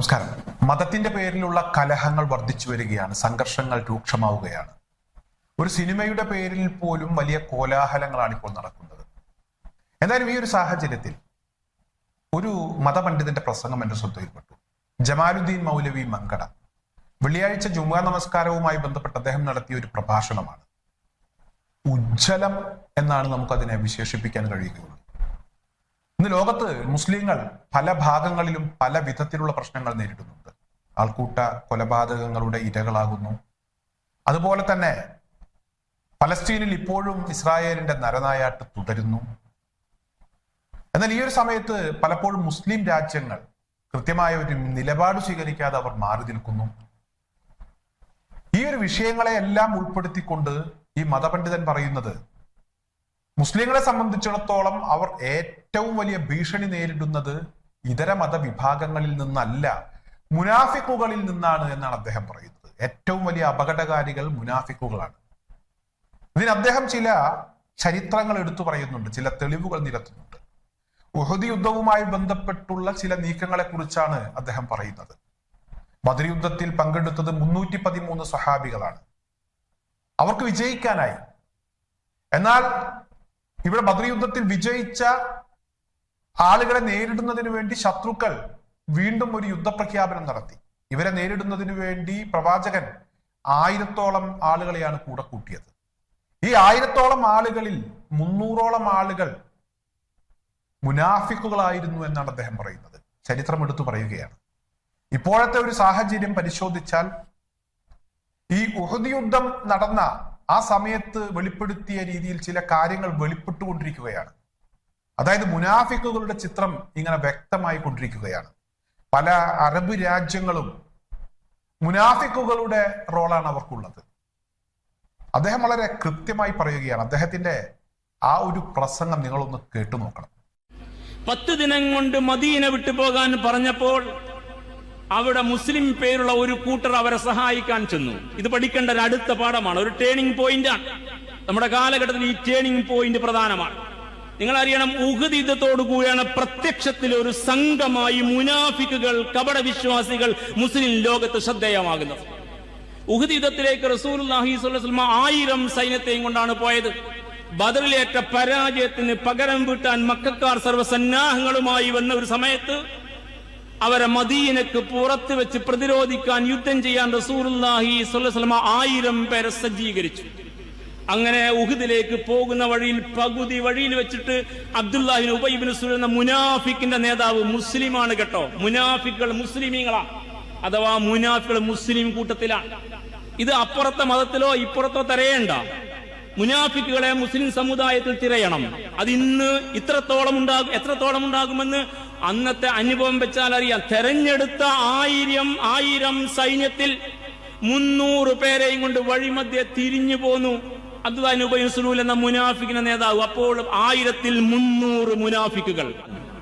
നമസ്കാരം. മതത്തിന്റെ പേരിലുള്ള കലഹങ്ങൾ വർദ്ധിച്ചു വരികയാണ് സംഘർഷങ്ങൾ രൂക്ഷമാവുകയാണ്. ഒരു സിനിമയുടെ പേരിൽ പോലും വലിയ കോലാഹലങ്ങളാണ് ഇപ്പോൾ നടക്കുന്നത്. എന്തായാലും ഈ ഒരു സാഹചര്യത്തിൽ ഒരു മതപണ്ഡിതന്റെ പ്രസംഗം എന്റെ ശ്രദ്ധയിൽപ്പെട്ടു. ജമാലുദ്ദീൻ മൗലവി മങ്കട. വെള്ളിയാഴ്ച ജുമാ നമസ്കാരവുമായി ബന്ധപ്പെട്ട് അദ്ദേഹം നടത്തിയ ഒരു പ്രഭാഷണമാണ്. ഉജ്ജ്വലം എന്നാണ് നമുക്കതിനെ വിശേഷിപ്പിക്കാൻ കഴിയുകയുള്ളൂ ഇന്ന് ലോകത്ത് മുസ്ലിങ്ങൾ പല ഭാഗങ്ങളിലും പല വിധത്തിലുള്ള പ്രശ്നങ്ങൾ നേരിടുന്നുണ്ട്. ആൾക്കൂട്ട കൊലപാതകങ്ങളുടെ ഇരകളാകുന്നു. അതുപോലെ തന്നെ പലസ്തീനിൽ ഇപ്പോഴും ഇസ്രായേലിന്റെ നരനായാട്ട് തുടരുന്നു. എന്നാൽ ഈ ഒരു സമയത്ത് പലപ്പോഴും മുസ്ലിം രാജ്യങ്ങൾ കൃത്യമായ ഒരു നിലപാട് സ്വീകരിക്കാതെ അവർ മാറി നിൽക്കുന്നു. ഈ ഒരു വിഷയങ്ങളെ എല്ലാം ഉൾപ്പെടുത്തിക്കൊണ്ട് ഈ മതപണ്ഡിതൻ പറയുന്നത് മുസ്ലിങ്ങളെ സംബന്ധിച്ചിടത്തോളം അവർ ഏറ്റവും വലിയ ഭീഷണി നേരിടുന്നത് ഇതര മതവിഭാഗങ്ങളിൽ നിന്നല്ല മുനാഫിക്കുകളിൽ നിന്നാണ് എന്നാണ് അദ്ദേഹം പറയുന്നത്. ഏറ്റവും വലിയ അപകടകാരികൾ മുനാഫിക്കുകളാണ്. ഇതിന് അദ്ദേഹം ചില ചരിത്രങ്ങൾ എടുത്തു പറയുന്നുണ്ട് ചില തെളിവുകൾ നിരത്തുന്നുണ്ട്. ഉഹദി യുദ്ധവുമായി ബന്ധപ്പെട്ടുള്ള ചില നീക്കങ്ങളെ കുറിച്ചാണ് അദ്ദേഹം പറയുന്നത്. ബദർ യുദ്ധത്തിൽ പങ്കെടുത്തത് മുന്നൂറ്റി പതിമൂന്ന് സഹാബികളാണ്. അവർക്ക് വിജയിക്കാനായി. എന്നാൽ ഇവിടെ ബദർ യുദ്ധത്തിൽ വിജയിച്ച ആളുകളെ നേരിടുന്നതിന് വേണ്ടി ശത്രുക്കൾ വീണ്ടും ഒരു യുദ്ധപ്രഖ്യാപനം നടത്തി. ഇവരെ നേരിടുന്നതിന് വേണ്ടി പ്രവാചകൻ ആയിരത്തോളം ആളുകളെയാണ് കൂടെ കൂട്ടിയത്. ഈ ആയിരത്തോളം ആളുകളിൽ മുന്നൂറോളം ആളുകൾ മുനാഫിക്കുകളായിരുന്നു എന്നാണ് അദ്ദേഹം പറയുന്നത്. ചരിത്രം എടുത്തു പറയുകയാണ്. ഇപ്പോഴത്തെ ഒരു സാഹചര്യം പരിശോധിച്ചാൽ ഈ ഉഹദ് യുദ്ധം നടന്ന ആ സമയത്ത് വെളിപ്പെടുത്തിയ രീതിയിൽ ചില കാര്യങ്ങൾ വെളിപ്പെട്ടുകൊണ്ടിരിക്കുകയാണ്. അതായത് മുനാഫിക്കുകളുടെ ചിത്രം ഇങ്ങനെ വ്യക്തമായി കൊണ്ടിരിക്കുകയാണ്. പല അറബ് രാജ്യങ്ങളും മുനാഫിക്കുകളുടെ റോളാണ് അവർക്കുള്ളത്. അദ്ദേഹം വളരെ കൃത്യമായി പറയുകയാണ്. അദ്ദേഹത്തിന്റെ ആ ഒരു പ്രസംഗം നിങ്ങളൊന്ന് കേട്ടു നോക്കണം പത്ത് ദിനം കൊണ്ട് മദീന വിട്ടു പോകാൻ പറഞ്ഞപ്പോൾ അവിടെ മുസ്ലിം പേരുള്ള ഒരു കൂട്ടർ അവരെ സഹായിക്കാൻ ചെന്നു. ഇത് പഠിക്കേണ്ട ഒരു അടുത്ത പാഠമാണ്. ഒരു ടേണിംഗ് പോയിന്റാണ് നമ്മുടെ കാലഘട്ടത്തിൽ ഈ ടേണിംഗ് പോയിന്റ് പ്രധാനമാണ്. നിങ്ങൾ അറിയണം ഉഹദ് യുദ്ധത്തോടു കൂടിയാണ് പ്രത്യക്ഷത്തിൽ ഒരു സംഘമായി മുനാഫിക്കുകൾ കപട വിശ്വാസികൾ മുസ്ലിം ലോകത്ത് ശ്രദ്ധേയമാകുന്നത്. ഉഹദ് യുദ്ധത്തിലേക്ക് റസൂലുള്ളാഹി സ്വല്ലല്ലാഹു അലൈഹി വസല്ലം ആയിരം സൈന്യത്തെയും കൊണ്ടാണ് പോയത്. ബദറിലേറ്റ പരാജയത്തിന് പകരം വീട്ടാൻ മക്കാർ സർവസന്നാഹങ്ങളുമായി വന്ന ഒരു സമയത്ത് അവരെ മദീനക്ക് പുറത്ത് വെച്ച് പ്രതിരോധിക്കാൻ യുദ്ധം ചെയ്യാൻ അലൈഹി വസല്ലം ആയിരം പേരെ സജ്ജീകരിച്ചു. അങ്ങനെ ഉഹുദിലേക്ക് പോകുന്ന വഴിയിൽ പകുതി വഴിയിൽ വെച്ചിട്ട് അബ്ദുല്ലാഹിൻ ഉബൈബിന് എന്ന മുനാഫിക്കിന്റെ നേതാവ് മുസ്ലിമാണ് കേട്ടോ. മുനാഫിക്കുകൾ മുസ്ലിമീങ്ങളാ. അഥവാ മുനാഫികൾ മുസ്ലിം കൂട്ടത്തിലാണ്. ഇത് അപ്പുറത്തെ മതത്തിലോ ഇപ്പുറത്തോ തിരയേണ്ട. മുനാഫിക്കുകളെ മുസ്ലിം സമുദായത്തിൽ തിരയണം. അത് ഇന്ന് ഇത്രത്തോളം ഉണ്ടാകും എത്രത്തോളം ഉണ്ടാകുമെന്ന് അന്നത്തെ അനുഭവം വെച്ചാൽ അറിയാം. തെരഞ്ഞെടുത്ത ആയിരം ആയിരം സൈന്യത്തിൽ മുന്നൂറ് പേരെയും കൊണ്ട് വഴിമധ്യ തിരിഞ്ഞു പോന്നു. അബ്ദുൽ എന്ന മുനാഫിക്കിന്റെ നേതാവ് അപ്പോൾ ആയിരത്തിൽ മുന്നൂറ് മുനാഫിക്കുകൾ.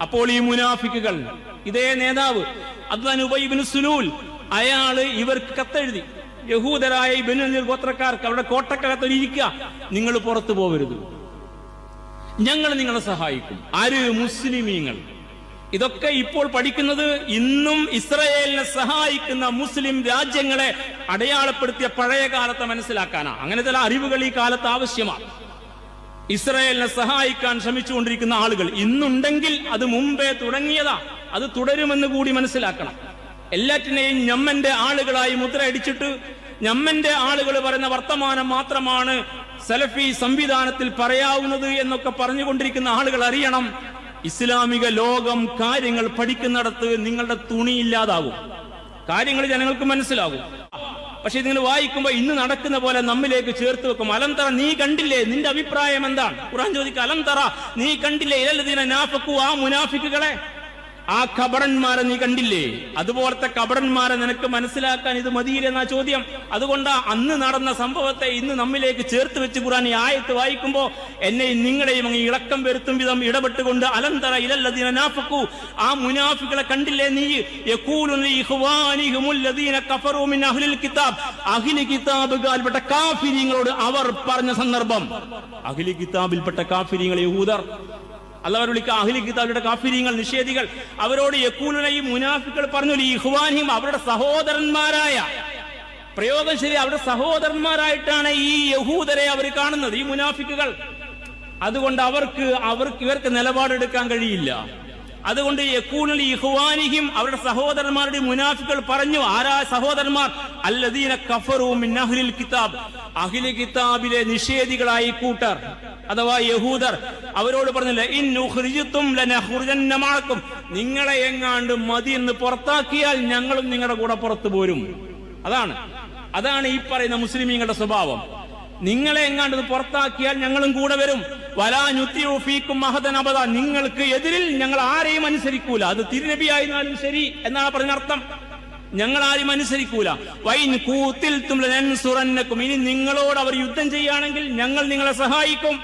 അപ്പോൾ ഈ മുനാഫിക്കുകൾ ഇതേ നേതാവ് അത് ഉബൈബിൻ സുലൂൽ അയാൾ ഇവർക്ക് കത്തെഴുതി. യഹൂദരായ ഈ ബെന്നു ഗോത്രക്കാർക്ക് അവരുടെ കോട്ടക്കകത്ത് ഇരിക്കുക നിങ്ങൾ പുറത്തു പോവരുത്. ഞങ്ങൾ നിങ്ങളെ സഹായിക്കും. ആര് മുസ്ലിമീങ്ങൾ ഇതൊക്കെ ഇപ്പോൾ പഠിക്കുന്നത് ഇന്നും ഇസ്രയേലിനെ സഹായിക്കുന്ന മുസ്ലിം രാജ്യങ്ങളെ അടയാളപ്പെടുത്തിയ പഴയ കാലത്തെ മനസ്സിലാക്കാനാണ് അങ്ങനെ ചില അറിവുകൾ ഈ കാലത്ത് ആവശ്യമാണ് ഇസ്രയേലിനെ സഹായിക്കാൻ ശ്രമിച്ചുകൊണ്ടിരിക്കുന്ന ആളുകൾ ഇന്നുണ്ടെങ്കിൽ അത് മുമ്പേ തുടങ്ങിയതാ. അത് തുടരുമെന്ന് കൂടി മനസ്സിലാക്കണം. എല്ലാറ്റിനെയും ഞമ്മന്റെ ആളുകളായി മുദ്രയടിച്ചിട്ട് ഞമ്മന്റെ ആളുകൾ പറയുന്ന വർത്തമാനം മാത്രമാണ് സെലഫി സംവിധാനത്തിൽ പറയാവുന്നത് എന്നൊക്കെ പറഞ്ഞുകൊണ്ടിരിക്കുന്ന ആളുകൾ അറിയണം. ഇസ്ലാമിക ലോകം കാര്യങ്ങൾ പഠിക്കുന്നിടത്ത് നിങ്ങളുടെ തുണി ഇല്ലാതാകും കാര്യങ്ങൾ ജനങ്ങൾക്ക് മനസ്സിലാകും. പക്ഷെ നിങ്ങൾ വായിക്കുമ്പോൾ ഇന്ന് നടക്കുന്ന പോലെ നമ്മിലേക്ക് ചേർത്ത് വെക്കും. അലന്തറ നീ കണ്ടില്ലേ? നിന്റെ അഭിപ്രായം എന്താണ്? ഖുറാൻ ചോദിക്കുക അലന്തറ നീ കണ്ടില്ലേ? ഇലല്ലതീന നാഫക്കു ആ മുനാഫിക്കുകളെ. ആ കബറന്മാരെ നീ കണ്ടില്ലേ? അതുപോലത്തെ കബറന്മാരെ നിനക്ക് മനസ്സിലാക്കാൻ ഇത് മതിയില്ലെന്ന ചോദ്യം. അതുകൊണ്ട് അന്ന് നടന്ന സംഭവത്തെ ഇന്ന് നമ്മിലേക്ക് ചേർത്ത് വെച്ച് ഖുറാൻ ഈ ആയത്ത് വായിക്കുമ്പോൾ എന്നെയും നിങ്ങളെയും അങ്ങ് ഇളക്കം വരുത്തും വിധം ഇടപെട്ടുകൊണ്ട് അലന്തറ ഇലല്ലദീന ആ മുനാഫിക്കളെ കണ്ടില്ലേ നീ? കഫറൂ മിൻ അഹ്ലിൽ കിതാബ്. അഹ്ലി അവർ പറഞ്ഞ സന്ദർഭം. അഹ്ലി കിതാബിൽപ്പെട്ട കാഫിരിങ്ങൾ യഹൂദർ അല്ലവർ വിളിക്കുക അഹ്ലി കിതാബിയുടെ കാഫിര്യങ്ങൾ നിഷേധികൾ. അവരോട് യക്കൂലുന ഈ മുനാഫിക്കൾ പറഞ്ഞു ഇഹ്വാനിയും അവരുടെ സഹോദരന്മാരായ. പ്രയോഗം ശരി അവരുടെ സഹോദരന്മാരായിട്ടാണ് ഈ യഹൂദരെ അവർ കാണുന്നത് ഈ മുനാഫിക്കുകൾ. അതുകൊണ്ട് അവർക്ക് അവർക്ക് ഇവർക്ക് നിലപാടെടുക്കാൻ കഴിയില്ല. അതുകൊണ്ട് യക്കൂനൽ ഇഹ്വാനിഹിം അവരുടെ സഹോദരന്മാരുടെ മുനാഫികൾ പറഞ്ഞു ആരാ സഹോദരന്മാർ? അല്ലദീന മിൻ അഹ്ലിൽ കിതാബ്. അഹ്ലി കിതാബിലെ നിഷേധികളായി കൂട്ടർ. അഥവാ യഹൂദർ അവരോട് പറഞ്ഞില്ല ലനഖ്റുജന്ന മഅക്കും. നിങ്ങളെ എങ്ങാണ്ട് മതി എന്ന് പുറത്താക്കിയാൽ ഞങ്ങളും നിങ്ങളുടെ കൂടെ പുറത്തു പോരും. അതാണ്. അതാണ് ഈ പറയുന്ന മുസ്ലിമീങ്ങളുടെ സ്വഭാവം. നിങ്ങളെ എങ്ങാണ്ട് പുറത്താക്കിയാൽ ഞങ്ങളും കൂടെ വരും. വലാനുത്തിയും മഹദൻ അബദ. നിങ്ങൾക്ക് എതിരിൽ ഞങ്ങൾ ആരെയും അനുസരിക്കൂല. അത് തിരുനബിയായിരുന്നാലും ശരി എന്നാണ് പറഞ്ഞ അർത്ഥം. ഞങ്ങൾ ആരും അനുസരിക്കൂല. വൈൻ കൂത്തിൽ തുംലനൻസുറന്നക്കും ഇനി നിങ്ങളോട് അവർ യുദ്ധം ചെയ്യുകയാണെങ്കിൽ ഞങ്ങൾ നിങ്ങളെ സഹായിക്കും.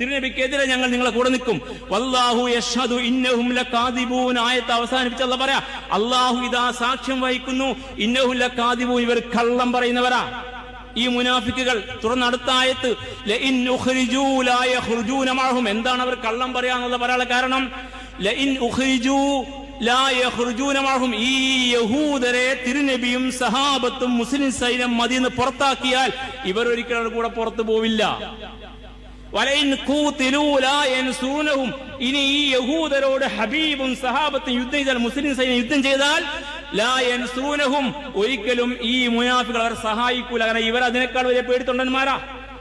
തിരുനബിക്കെതിരെ ഞങ്ങൾ നിങ്ങളെ കൂടെ നിൽക്കും. വല്ലാഹു യഷ്ഹദു ഇന്നഹും ലകാദിബൂൻ ആയത്ത് അവസാനിപ്പിച്ചല്ല പറയാ അള്ളാഹു ഇതാ സാക്ഷ്യം വഹിക്കുന്നു. ഇന്നഹും ലകാദിബൂൻ ഇവർ കള്ളം പറയുന്നവരാ. ഈ മുനാഫിക്കുകൾ തുടർന്ന് അടുത്ത ഉഖ്രിജൂ ലാ യഖ്റുജൂന മഅഹും. എന്താണ് അവർ കള്ളം പറയാന്നുള്ള പറയാനുള്ള കാരണം? ഈ യഹൂദരെ തിരുനബിയും സഹാബത്തും മുസ്ലിം സൈന്യം മദീന്ന് പുറത്താക്കിയാൽ ഇവർ ഒരിക്കലും കൂടെ പുറത്തു പോവില്ല. ഇനി ഈ യഹൂദരോട് ഹബീബും സഹാബത്തും യുദ്ധം ചെയ്താൽ മുസ്ലിം സൈന്യം യുദ്ധം ചെയ്താൽ ലാ യൻസൂനഹും ഒരിക്കലും ഈ മുനാഫികൾ അവരെ സഹായിക്കൂല. കാരണം ഇവർ അതിനേക്കാൾ വലിയ പേടിത്തൊണ്ടന്മാരാ.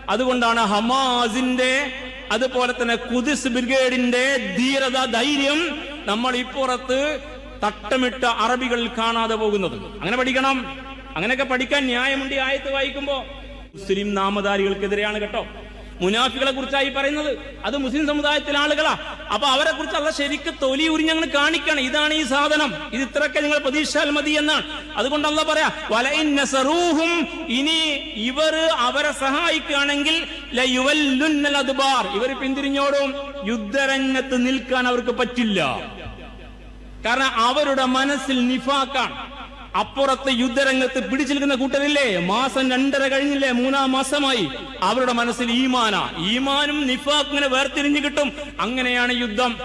അതുകൊണ്ടാണ് ഹമാസിന്റെ അതുപോലെ തന്നെ കുതിസ് ബ്രിഗേഡിന്റെ ധീരത ധൈര്യം നമ്മൾ ഇപ്പുറത്ത് തട്ടമിട്ട അറബികളിൽ കാണാതെ പോകുന്നത്. അങ്ങനെ പഠിക്കണം. അങ്ങനെയൊക്കെ പഠിക്കാൻ ന്യായമുണ്ട് ആയത്ത് വായിക്കുമ്പോ. മുസ്ലിം നാമധാരികൾക്കെതിരെയാണ് കേട്ടോ. മുനാഫികളെ കുറിച്ചായി പറയുന്നത്. അത് മുസ്ലിം സമുദായത്തിലെ ആളുകളാ. അപ്പൊ അവരെ കുറിച്ച് അവരെ ശരിക്ക് തൊലി ഉരിഞ്ഞങ്ങൾ കാണിക്കണം. ഇതാണ് ഈ സാധനം. ഇത് ഇത്രയൊക്കെ നിങ്ങൾ പ്രതീക്ഷിച്ചാൽ മതി എന്നാണ്. അതുകൊണ്ട് അല്ല പറയാ വലഇൻ നസറൂഹും ഇനി ഇവർ അവരെ സഹായിക്കുകയാണെങ്കിൽ ഇവർ പിന്തിരിഞ്ഞോടും യുദ്ധരംഗത്ത് നിൽക്കാൻ അവർക്ക് പറ്റില്ല. കാരണം അവരുടെ മനസ്സിൽ നിഫാക്കാണ് അപ്പുറത്ത് യുദ്ധരംഗത്ത് പിടിച്ചു നിൽക്കുന്ന കൂട്ടരില്ലേ? മാസം രണ്ടര കഴിഞ്ഞില്ലേ? മൂന്നാം മാസമായി. അവരുടെ മനസ്സിൽ ഈമാന. ഈമാനും നിഫാഖിനെ വേർതിരിഞ്ഞു കിട്ടും. അങ്ങനെയാണ് യുദ്ധം.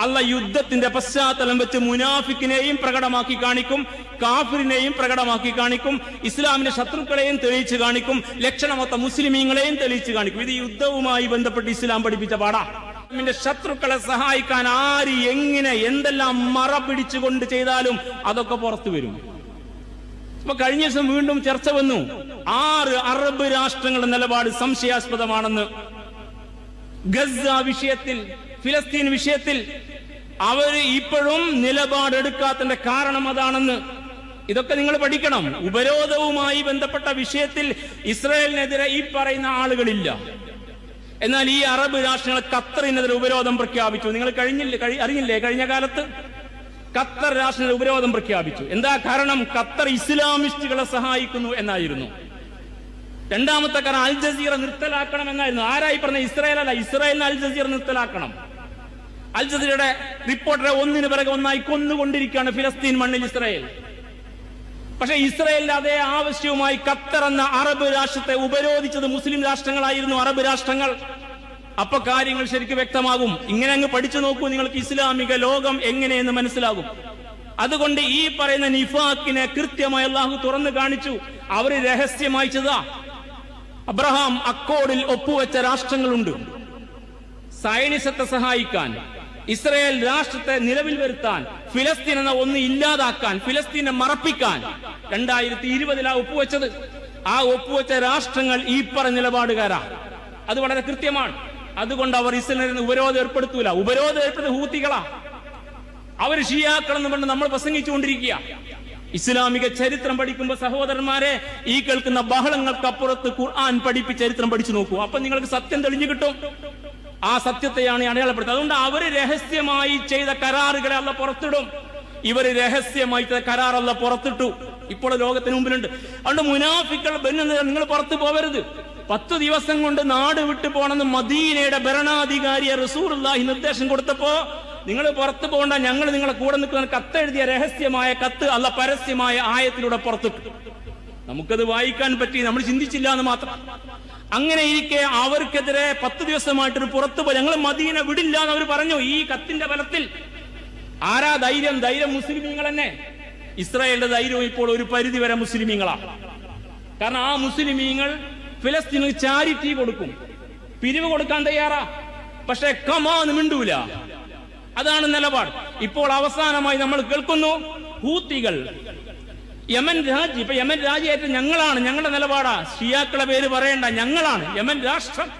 അല്ല യുദ്ധത്തിന്റെ പശ്ചാത്തലം വെച്ച് മുനാഫിക്കിനെയും പ്രകടമാക്കി കാണിക്കും കാഫിറിനെയും പ്രകടമാക്കി കാണിക്കും ഇസ്ലാമിന്റെ ശത്രുക്കളെയും തെളിയിച്ചു കാണിക്കും ലക്ഷണമൊത്ത മുസ്ലിമീങ്ങളെയും തെളിയിച്ചു കാണിക്കും. ഇത് യുദ്ധവുമായി ബന്ധപ്പെട്ട് ഇസ്ലാം പഠിപ്പിച്ച പാടാ ഇസ്ലാമിന്റെ ശത്രുക്കളെ സഹായിക്കാൻ ആര് എങ്ങനെ എന്തെല്ലാം മറ പിടിച്ചുകൊണ്ട് ചെയ്താലും അതൊക്കെ പുറത്തു വരും. ഇപ്പൊ കഴിഞ്ഞ ദിവസം വീണ്ടും ചർച്ച വന്നു. ആറ് അറബ് രാഷ്ട്രങ്ങളുടെ നിലപാട് സംശയാസ്പദമാണെന്ന്. ഗസ വിഷയത്തിൽ ഫിലസ്തീൻ വിഷയത്തിൽ അവർ ഇപ്പോഴും നിലപാടെടുക്കാത്തതിന്റെ കാരണം അതാണെന്ന്. ഇതൊക്കെ നിങ്ങൾ പഠിക്കണം. ഉപരോധവുമായി ബന്ധപ്പെട്ട വിഷയത്തിൽ ഇസ്രായേലിനെതിരെ ഈ പറയുന്ന ആളുകളില്ല. എന്നാൽ ഈ അറബ് രാഷ്ട്രങ്ങൾ ഖത്തറിനെതിരെ ഉപരോധം പ്രഖ്യാപിച്ചു. നിങ്ങൾ കഴിഞ്ഞില്ലേ കഴി- അറിഞ്ഞില്ലേ? കഴിഞ്ഞ കാലത്ത് ഖത്തർ രാഷ്ട്രങ്ങൾ ഉപരോധം പ്രഖ്യാപിച്ചു. എന്താ കാരണം? ഖത്തർ ഇസ്ലാമിസ്റ്റുകളെ സഹായിക്കുന്നു എന്നായിരുന്നു. രണ്ടാമത്തെ കാരണം അൽ ജസീറ നിർത്തലാക്കണം എന്നായിരുന്നു. ആരായി പറഞ്ഞ ഇസ്രായേൽ അല്ല ഇസ്രായേലിന് അൽ ജസീറ നിർത്തലാക്കണം. അൽ ജസീറയുടെ റിപ്പോർട്ടറെ ഒന്നിന് പിറകെ ഒന്നായി കൊന്നുകൊണ്ടിരിക്കുകയാണ് ഫിലസ്തീൻ മണ്ണിൽ ഇസ്രായേൽ. പക്ഷേ ഇസ്രായേലിന്റെ അതേ ആവശ്യവുമായി ഖത്തർ എന്ന അറബ് രാഷ്ട്രത്തെ ഉപരോധിച്ചത് മുസ്ലിം രാഷ്ട്രങ്ങളായിരുന്നു അറബ് രാഷ്ട്രങ്ങൾ. അപ്പൊ കാര്യങ്ങൾ ശരിക്കും വ്യക്തമാകും. ഇങ്ങനെ അങ്ങ് പഠിച്ചു നോക്കൂ നിങ്ങൾക്ക് ഇസ്ലാമിക ലോകം എങ്ങനെയെന്ന് മനസ്സിലാകും. അതുകൊണ്ട് ഈ പറയുന്ന നിഫാക്കിനെ കൃത്യമായി അള്ളാഹു തുറന്നു കാണിച്ചു. അവർ രഹസ്യമായി ചെയ്താ അബ്രഹാം അക്കോഡിൽ ഒപ്പുവെച്ച രാഷ്ട്രങ്ങളുണ്ട്. സൈനിസത്തെ സഹായിക്കാൻ ഇസ്രയേൽ രാഷ്ട്രത്തെ നിലവിൽ വരുത്താൻ ഫിലസ്തീൻ എന്ന ഒന്ന് ഇല്ലാതാക്കാൻ ഫിലസ്തീനെ മറപ്പിക്കാൻ രണ്ടായിരത്തി ഇരുപതിലാ ഒപ്പുവെച്ചത്. ആ ഒപ്പുവെച്ച രാഷ്ട്രങ്ങൾ ഈ പറഞ്ഞ നിലപാടുകാരാണ് അത് വളരെ കൃത്യമാണ്. അതുകൊണ്ട് അവർ ഇസ്രയേലിന് ഉപരോധം ഏർപ്പെടുത്തൂല. ഉപരോധം ഏർപ്പെടുത്ത ഹൂത്തികളാ. അവർ ഷിയാക്കളെന്ന് പറഞ്ഞ് നമ്മൾ പ്രസംഗിച്ചുകൊണ്ടിരിക്കുക ഇസ്ലാമിക ചരിത്രം പഠിക്കുമ്പോൾ സഹോദരന്മാരെ ഈ കേൾക്കുന്ന ബഹളങ്ങൾക്കപ്പുറത്ത് ഖുർആൻ പഠിപ്പി ചരിത്രം പഠിച്ചു നോക്കൂ. അപ്പൊ നിങ്ങൾക്ക് സത്യം തെളിഞ്ഞു കിട്ടും. ആ സത്യത്തെയാണ് അടയാളപ്പെടുത്തുന്നത്. അതുകൊണ്ട് അവർ രഹസ്യമായി ചെയ്ത കരാറുകളെ അല്ല പുറത്തിടും. ഇവർ രഹസ്യമായി ചെയ്ത കരാറല്ല പുറത്തിട്ടു. ഇപ്പോൾ ലോകത്തിന് മുമ്പിലുണ്ട്. അതുകൊണ്ട് മുനാഫിക്കൾ നിങ്ങൾ പുറത്തു പോവരുത്. പത്ത് ദിവസം കൊണ്ട് നാട് വിട്ടു പോണെന്ന് മദീനയുടെ ഭരണാധികാരിയെ റസൂറുല്ലാഹി നിർദ്ദേശം കൊടുത്തപ്പോ നിങ്ങൾ പുറത്തു പോകണ്ട ഞങ്ങൾ നിങ്ങളെ കൂടെ നിൽക്കുന്ന കത്തെഴുതിയ രഹസ്യമായ കത്ത് അല്ല പരസ്യമായ ആയത്തിലൂടെ പുറത്തിട്ടു. നമുക്കത് വായിക്കാൻ പറ്റി നമ്മൾ ചിന്തിച്ചില്ല എന്ന് മാത്രം. അങ്ങനെ ഇരിക്കെ അവർക്കെതിരെ പത്ത് ദിവസമായിട്ടൊരു പുറത്തു പോയി. ഞങ്ങൾ മദീന വിടില്ല എന്ന് അവർ പറഞ്ഞു. ഈ കത്തിന്റെ ബലത്തിൽ. ആരാ ധൈര്യം? ധൈര്യം മുസ്ലിമീങ്ങൾ തന്നെ ഇസ്രായേലിന്റെ ധൈര്യം ഇപ്പോൾ ഒരു പരിധി വരെ മുസ്ലിമീങ്ങളാണ് കാരണം ആ മുസ്ലിമീങ്ങൾ ഫിലസ്തീന് ചാരിറ്റി കൊടുക്കും. പിരിവ് കൊടുക്കാൻ തയ്യാറാ. പക്ഷെ കമാന്ന് മിണ്ടൂല. അതാണ് നിലപാട്. ഇപ്പോൾ അവസാനമായി നമ്മൾ കേൾക്കുന്നു. ഹൂത്തികൾ യമൻ രാജ്യം ഇപ്പൊ യമൻ രാജ്യമായിട്ട് ഞങ്ങളാണ് ഞങ്ങളുടെ നിലപാടാ. ഷിയാക്കളെ പേര് പറയണ്ട ഞങ്ങളാണ്. യമൻ രാഷ്ട്രം.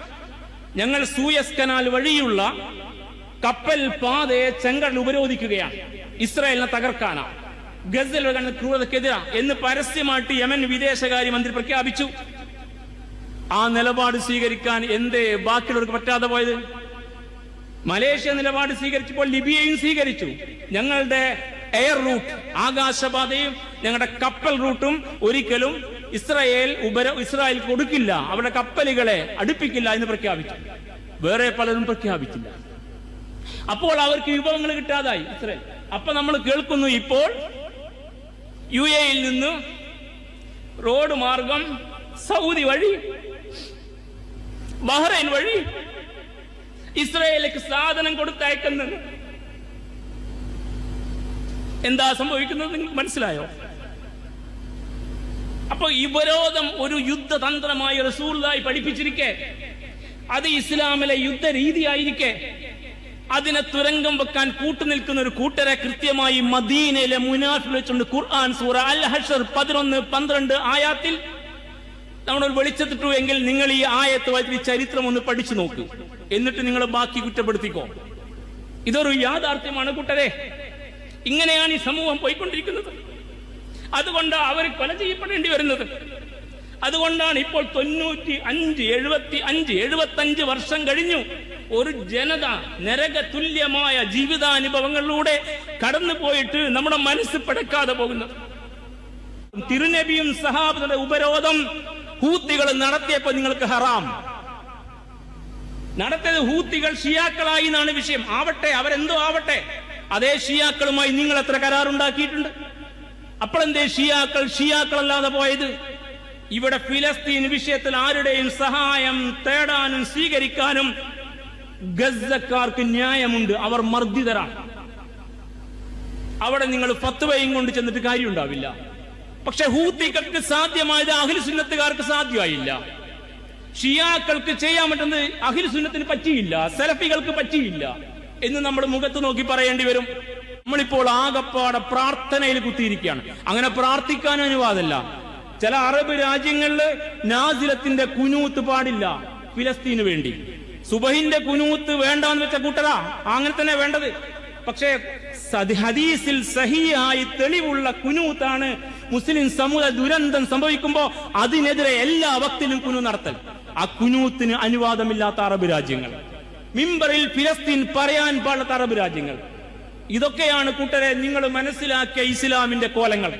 ഞങ്ങൾ സൂയസ് കനാൽ വഴിയുള്ള കപ്പൽ പാതയെ ചെങ്കടൽ ഉപരോധിക്കുകയാണ്. ഇസ്രായേലിനെ തകർക്കാനാ. ഗസൽ കണ്ട ക്രൂരതക്കെതിരാ എന്ന് പരസ്യമായിട്ട് യമൻ വിദേശകാര്യമന്ത്രി പ്രഖ്യാപിച്ചു. ആ നിലപാട് സ്വീകരിക്കാൻ എന്തേ ബാക്കിയുള്ളവർക്ക് പറ്റാതെ പോയത്? മലേഷ്യ നിലപാട് സ്വീകരിച്ചപ്പോൾ ലിബിയയും സ്വീകരിച്ചു. ഞങ്ങളുടെ എയർ റൂട്ട് ആകാശപാതയും ഞങ്ങളുടെ കപ്പൽ റൂട്ടും ഒരിക്കലും ഇസ്രായേൽ ഉപര ഇസ്രായേൽ കൊടുക്കില്ല. അവരുടെ കപ്പലുകളെ അടുപ്പിക്കില്ല എന്ന് പ്രഖ്യാപിച്ചു. വേറെ പലരും പ്രഖ്യാപിച്ചില്ല. അപ്പോൾ അവർക്ക് വിഭവങ്ങൾ കിട്ടാതായി ഇസ്രായേൽ. അപ്പൊ നമ്മൾ കേൾക്കുന്നു ഇപ്പോൾ യു എയിൽ നിന്ന് റോഡ് മാർഗം സൗദി വഴി ബഹ്റൈൻ വഴി ഇസ്രായേലിലേക്ക് സാധനം കൊടുത്തയക്കുന്നത് എന്താ സംഭവിക്കുന്നത് നിങ്ങൾക്ക് മനസ്സിലായോ? അപ്പൊ ഉപരോധം ഒരു യുദ്ധതന്ത്രമായി റസൂലായി പഠിപ്പിച്ചിരിക്കെ. അത് ഇസ്ലാമിലെ യുദ്ധ രീതിയായിരിക്കെ അതിനെ തുരങ്കം വെക്കാൻ കൂട്ടുനിൽക്കുന്ന ഒരു കൂട്ടരെ കൃത്യമായി മദീനയിലെ മുനാഫിൽ വെച്ചുകൊണ്ട് ഖുർആൻ സൂറ അൽ ഹഷർ പതിനൊന്ന് പന്ത്രണ്ട് ആയാത്തിൽ നമ്മൾ വെളിച്ചത്തിട്ടു എങ്കിൽ നിങ്ങൾ ഈ ആയത്ത് വായിച്ച ചരിത്രം ഒന്ന് പഠിച്ചു നോക്കൂ. എന്നിട്ട് നിങ്ങൾ ബാക്കി കുറ്റപ്പെടുത്തിക്കോ. ഇതൊരു യാഥാർത്ഥ്യമാണ് കൂട്ടരെ. ഇങ്ങനെയാണ് ഈ സമൂഹം പോയിക്കൊണ്ടിരിക്കുന്നത്. അതുകൊണ്ട് അവർ കൊല ചെയ്യപ്പെടേണ്ടി വരുന്നത്. അതുകൊണ്ടാണ് ഇപ്പോൾ തൊണ്ണൂറ്റി അഞ്ച് എഴുപത്തി അഞ്ച് എഴുപത്തി അഞ്ച് വർഷം കഴിഞ്ഞു ഒരു ജനത നരക തുല്യമായ ജീവിതാനുഭവങ്ങളിലൂടെ കടന്നു പോയിട്ട് നമ്മുടെ മനസ്സ് പിടക്കാതെ പോകുന്നത്. തിരുനബിയും സഹാബത്തിന്റെ ഉപരോധം ഹൂത്തികൾ നടത്തിയപ്പോ നിങ്ങൾക്ക് ഹറാം. നടത്തിയത് ഹൂത്തികൾ ഷിയാക്കളായി എന്നാണ് വിഷയം. ആവട്ടെ അവരെന്തോ ആവട്ടെ. അതേ ഷിയാക്കളുമായി നിങ്ങൾ എത്ര കരാറുണ്ടാക്കിയിട്ടുണ്ട്? അപ്പോഴെന്തേ ഷിയാക്കൾ? ഷിയാക്കളല്ലാതെ പോയത്? ഇവിടെ ഫിലസ്തീൻ വിഷയത്തിൽ ആരുടെയും സഹായം തേടാനും സ്വീകരിക്കാനും ഗസക്കാർക്ക് ന്യായമുണ്ട്. അവർ മർദ്ദിതരാണ്. അവിടെ നിങ്ങൾ ഫത്വയും കൊണ്ട് ചെന്നിട്ട് കാര്യമുണ്ടാവില്ല. പക്ഷെ ഹൂത്തികൾക്ക് സാധ്യമായത് അഖിൽ സുന്നത്തുകാർക്ക് സാധ്യമായില്ല. ഷിയാക്കൾക്ക് ചെയ്യാൻ പറ്റുന്നത് അഖിൽ സുന്നത്തിന് പറ്റിയില്ല സെലഫികൾക്ക് പറ്റിയില്ല എന്ന് നമ്മൾ മുഖത്ത് നോക്കി പറയേണ്ടി വരും. നമ്മളിപ്പോൾ ആകപ്പാടെ പ്രാർത്ഥനയിൽ കുത്തിയിരിക്കുകയാണ്. അങ്ങനെ പ്രാർത്ഥിക്കാൻ അനുവാദമല്ല. ചില അറബ് രാജ്യങ്ങളിൽ നാസിലത്തിന്റെ കുനൂത്ത് പാടില്ല ഫിലസ്തീന് വേണ്ടി. സുബഹിന്റെ കുനൂത്ത് വേണ്ടെന്ന് വെച്ച കൂട്ടരാ. അങ്ങനെ തന്നെ വേണ്ടത്. പക്ഷേ ഹദീസിൽ സഹിയായി തെളിവുള്ള കുനൂത്താണ് മുസ്ലിം സമുദായ ദുരന്തം സംഭവിക്കുമ്പോ അതിനെതിരെ എല്ലാ വക്തിലും കുനു നടത്തൽ. ആ കുനൂത്തിന് അനുവാദമില്ലാത്ത അറബ് രാജ്യങ്ങൾ. മിമ്പറിൽ ഫിലസ്തീൻ പറയാൻ പാടാത്ത അറബ് രാജ്യങ്ങൾ. ഇതൊക്കെയാണ് കൂട്ടരെ നിങ്ങൾ മനസ്സിലാക്കിയ ഇസ്ലാമിന്റെ കോലങ്ങൾ.